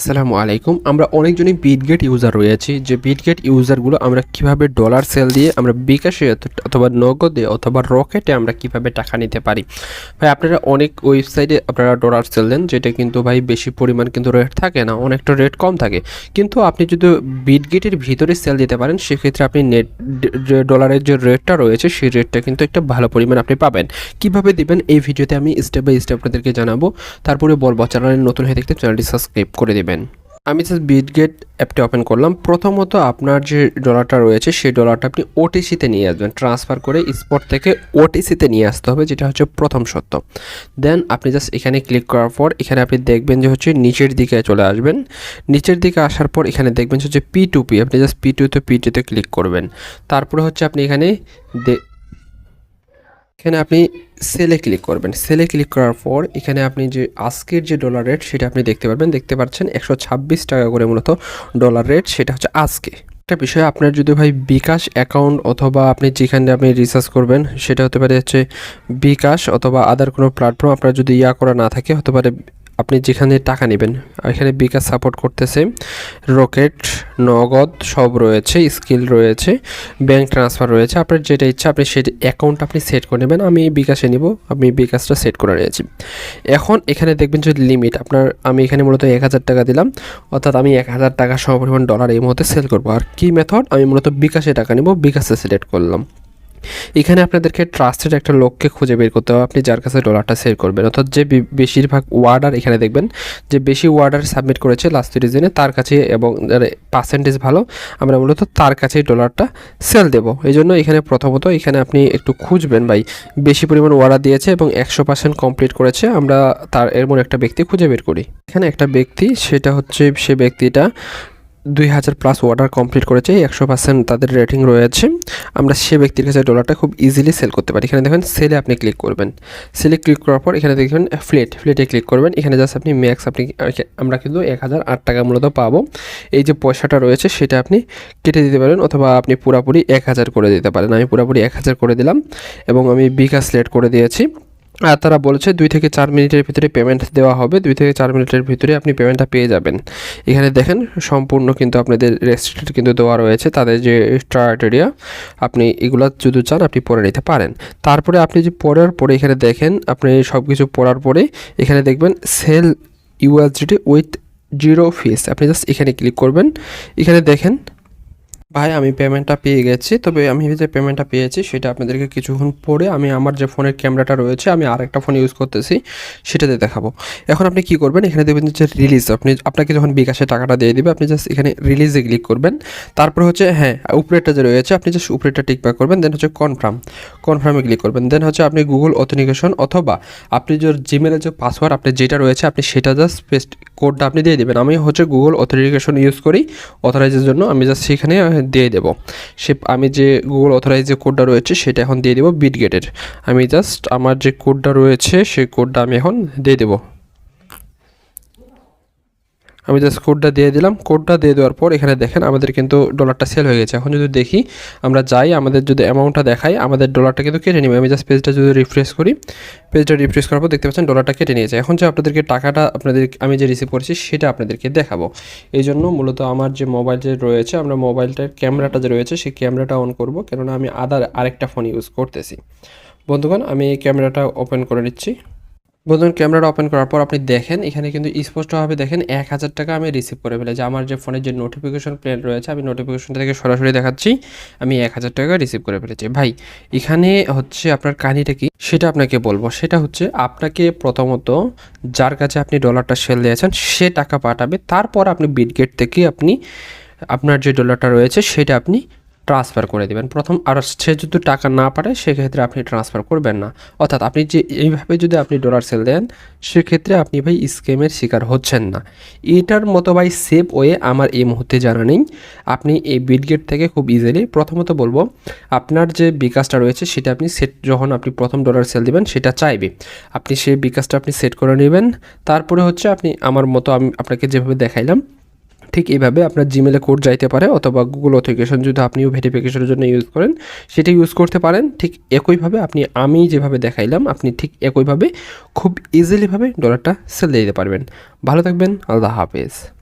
আসসালামু আলাইকুম। আমরা অনেকজনই বিটগেট ইউজার রয়েছি। যে বিটগেট ইউজারগুলো আমরা কীভাবে ডলার সেল দিয়ে আমরা বিকাশে অথবা নগদে অথবা রকেটে আমরা কীভাবে টাকা নিতে পারি। ভাই, আপনারা অনেক ওয়েবসাইটে আপনারা ডলার সেল দেন, যেটা কিন্তু ভাই বেশি পরিমাণ কিন্তু রেট থাকে না, অনেকটা রেট কম থাকে। কিন্তু আপনি যদি বিটগেটের ভিতরে সেল দিতে পারেন, সেক্ষেত্রে আপনি নেট ডলারের যে রেটটা রয়েছে, সেই রেটটা কিন্তু একটা ভালো পরিমাণ আপনি পাবেন। কীভাবে দিবেন, এই ভিডিওতে আমি স্টেপ বাই স্টেপ আপনাদেরকে জানাব। তারপরে বলব চ্যানেলে নতুন হয়ে দেখতে চ্যানেলটি সাবস্ক্রাইব করে দেবেন। আমি জাস্ট বিটগেট অ্যাপটি ওপেন করলাম। প্রথমত আপনার যে ডলারটা রয়েছে, সেই ডলারটা আপনি ওটিসিতে নিয়ে আসবেন। ট্রান্সফার করে স্পট থেকে ওটিসিতে নিয়ে আসতে হবে, যেটা হচ্ছে প্রথম সত্য। দেন আপনি জাস্ট এখানে ক্লিক করার পর, এখানে আপনি দেখবেন যে হচ্ছে নিচের দিকে চলে আসবেন। নিচের দিকে আসার পর এখানে দেখবেন হচ্ছে পি টু পি আপনি জাস্ট পি টুতে পি টুতে ক্লিক করবেন। তারপরে হচ্ছে আপনি এখানে এখানে আপনি সেলে ক্লিক করবেন। সেলে ক্লিক করার পর এখানে আপনি যে আজকের যে ডলার রেট সেটা আপনি দেখতে পারবেন। দেখতে পাচ্ছেন একশো ছাব্বিশ টাকা করে মূলত ডলার রেট সেটা হচ্ছে আজকে। একটা বিষয়, আপনার যদি ভাই বিকাশ অ্যাকাউন্ট অথবা আপনি যেখানে আপনি রিসার্চ করবেন, সেটা হতে পারে হচ্ছে বিকাশ অথবা আদার কোনো প্ল্যাটফর্ম আপনার যদি ইয়া করা না থাকে, হতে পারে আপনি যেখানে টাকা নেবেন, এখানে বিকাশ সাপোর্ট করতেছে রকেট নগদ, সব রয়েছে স্কিল রয়েছে ব্যাংক ট্রান্সফার রয়েছে, আপনার যেটা ইচ্ছা আপনি সেই অ্যাকাউন্ট আপনি সেট করে নেবেন, আমি বিকাশে নিব, আমি বিকাশটা সেট করে নিয়েছি। এখন এখানে দেখবেন যে লিমিট আপনার আমি এখানে মূলত এক হাজার টাকা দিলাম, অর্থাৎ আমি এক হাজার টাকা সমপরিমাণ ডলার এই মুহূর্তে সেল করব। আর কি মেথড আমি মূলত বিকাশে টাকা নেব, বিকাশে সিলেক্ট করলাম। এখানে আপনাদেরকে ট্রাস্টেড একটা লোককে খুঁজে বের করতে হবে। আপনি যার কাছে ডলারটা সেল করবেন, অর্থাৎ যে বেশিরভাগ ওয়ার্ডার এখানে দেখবেন, যে বেশি ওয়ার্ডার সাবমিট করেছে লাস্ট রিজনে তার কাছে এবং পার্সেন্টেজ ভালো, আমরা মূলত তার কাছেই ডলারটা সেল দেব। এই জন্য এখানে প্রথমত এখানে আপনি একটু খুঁজবেন ভাই। বেশি পরিমাণ অর্ডার দিয়েছে এবং একশো পার্সেন্ট কমপ্লিট করেছে, আমরা তার এমন একটা ব্যক্তি খুঁজে বের করি। এখানে একটা ব্যক্তি, সেটা হচ্ছে সে ব্যক্তিটা দুই হাজার প্লাস অর্ডার কমপ্লিট করেছে একশো পার্সেন্ট তাদের রেটিং রয়েছে। আমরা সে ব্যক্তির কাছে ডলারটা খুব ইজিলি সেল করতে পারি। এখানে দেখবেন সেলে আপনি ক্লিক করবেন। সেলে ক্লিক করার পর এখানে দেখবেন ফ্লেট ফ্লেটে ক্লিক করবেন। এখানে জাস্ট আপনি ম্যাক্স আপনি আমরা কিন্তু এক হাজার আট টাকা মূলত পাবো। এই যে পয়সাটা রয়েছে, সেটা আপনি কেটে দিতে পারেন অথবা আপনি পুরোপুরি এক হাজার করে দিতে পারেন। আমি পুরোপুরি এক হাজার করে দিলাম এবং আমি বিকাশ সিলেক্ট করে দিয়েছি। আর তারা বলেছে দুই থেকে চার মিনিটের ভিতরে পেমেন্ট দেওয়া হবে। দুই থেকে চার মিনিটের ভিতরে আপনি পেমেন্টটা পেয়ে যাবেন। এখানে দেখেন, সম্পূর্ণ কিন্তু আপনাদের রেস্ট্রিক্টেড কিন্তু দেওয়া রয়েছে। তাদের যে ক্রাইটেরিয়া আপনি এগুলো যদি চান, আপনি পরে নিতে পারেন। তারপরে আপনি যে পড়ার পরে এখানে দেখেন, আপনি সব কিছু পড়ার পরে এখানে দেখবেন sell USDT with zero fees আপনি জাস্ট এখানে ক্লিক করবেন। এখানে দেখেন ভাই, আমি পেমেন্টটা পেয়ে গেছি। তবে আমি যে পেমেন্টটা পেয়েছি, সেটা আপনাদেরকে কিছুক্ষণ পরে আমি আমার যে ফোনের ক্যামেরাটা রয়েছে, আমি আরেকটা ফোন ইউজ করতেছি, সেটাতে দেখাবো। এখন আপনি কি করবেন? এখানে দেখবেন যে রিলিজ আপনি, আপনাকে যখন বিকাশে টাকাটা দিয়ে দিবে, আপনি জাস্ট এখানে রিলিজে ক্লিক করবেন। তারপর হচ্ছে হ্যাঁ উপরেরটা যে রয়েছে, আপনি জাস্ট উপরেরটা টিকব্যাক করবেন দেন হচ্ছে কনফার্ম কনফার্মে ক্লিক করবেন। দেন হচ্ছে আপনি গুগল অথেনিকেশন অথবা আপনি যে জিমেলের যে পাসওয়ার্ড আপনি যেটা রয়েছে, আপনি সেটা জাস্ট পেস্ট কোডটা আপনি দিয়ে দেবেন। আমি হচ্ছে গুগল অথেন্টিকেশন ইউজ করি অথরাইজের জন্য। আমি জাস্ট সেখানে দিয়ে দেব। সে আমি যে গুগল অথরাইজ যে কোডটা রয়েছে, সেটা এখন দিয়ে দেবো বিটগেটের আমি জাস্ট আমার যে কোডটা রয়েছে, সেই কোডটা আমি এখন দিয়ে দেবো। আমি জাস্ট কোডটা দিয়ে দিলাম। কোডটা দিয়ে দেওয়ার পর এখানে দেখেন আমাদের কিন্তু ডলারটা সেল হয়ে গেছে। এখন যদি দেখি, আমরা যাই, আমাদের যদি অ্যামাউন্টটা দেখাই, আমাদের ডলারটা কিন্তু কেটে নেবে। আমি জাস্ট পেজটা যদি রিফ্রেশ করি পেজটা রিফ্রেশ করার পর দেখতে পাচ্ছেন ডলারটা কেটে নিয়েছে। এখন যে আপনাদেরকে টাকাটা আপনাদের, আমি যে রিসিভ করেছি সেটা আপনাদেরকে দেখাবো। এই জন্য মূলত আমার যে মোবাইল যে রয়েছে, আমরা মোবাইলটার ক্যামেরাটা যে রয়েছে, সেই ক্যামেরাটা অন করব। কেননা আমি আদার আরেকটা ফোন ইউজ করতেছি। বন্ধুগণ, আমি এই ক্যামেরাটা ওপেন করে নিচ্ছি। বন্ধুন ক্যামেরাটা ওপেন করার পর আপনি দেখেন, এখানে কিন্তু স্পষ্টভাবে দেখেন এক হাজার টাকা আমি রিসিভ করে ফেলেছি। আমার যে ফোনের যে নোটিফিকেশন প্লেন রয়েছে, আমি নোটিফিকেশনটা থেকে সরাসরি দেখাচ্ছি, আমি এক হাজার টাকা রিসিভ করে ফেলেছি। ভাই, এখানে হচ্ছে আপনার কাহিনিটা কি? সেটা আপনাকে বলব। সেটা হচ্ছে আপনাকে প্রথমত যার কাছে আপনি ডলারটা সেল দিয়েছেন, সে টাকা পাঠাবে। তারপর আপনি বিটগেট থেকে আপনি, আপনার যে ডলারটা রয়েছে, সেটা আপনি ট্রান্সফার করে দেবেন। প্রথম আর সে যদি টাকা না পারে, সেক্ষেত্রে আপনি ট্রান্সফার করবেন না। অর্থাৎ আপনি যে এইভাবে যদি আপনি ডলার সেল দেন, সেক্ষেত্রে আপনি ভাই স্ক্যামের শিকার হচ্ছেন না। এটার মতো ভাই সেফ ওয়ে আমার এই মুহূর্তে জানা নেই। আপনি এই বিটগেট থেকে খুব ইজিলি প্রথমত বলব, আপনার যে বিকাশটা রয়েছে, সেটা আপনি সেট যখন আপনি প্রথম ডলার সেল দিবেন, সেটা চাইবে। আপনি সেই বিকাশটা আপনি সেট করে নেবেন। তারপরে হচ্ছে আপনি, আমার মতো আমি আপনাকে যেভাবে দেখাইলাম ঠিক এইভাবে আপনার জিমেলে কোড যাইতে পারে অথবা গুগল অথেন্টিকেশন যদি আপনিও ভেরিফিকেশনের জন্য ইউজ করেন, সেটা ইউজ করতে পারেন। ঠিক একইভাবে আপনি, আমি যেভাবে দেখাইলাম, আপনি ঠিক একইভাবে খুব ইজিলিভাবে ডলারটা সেল দিতে পারবেন। ভালো থাকবেন, আল্লাহ হাফেজ।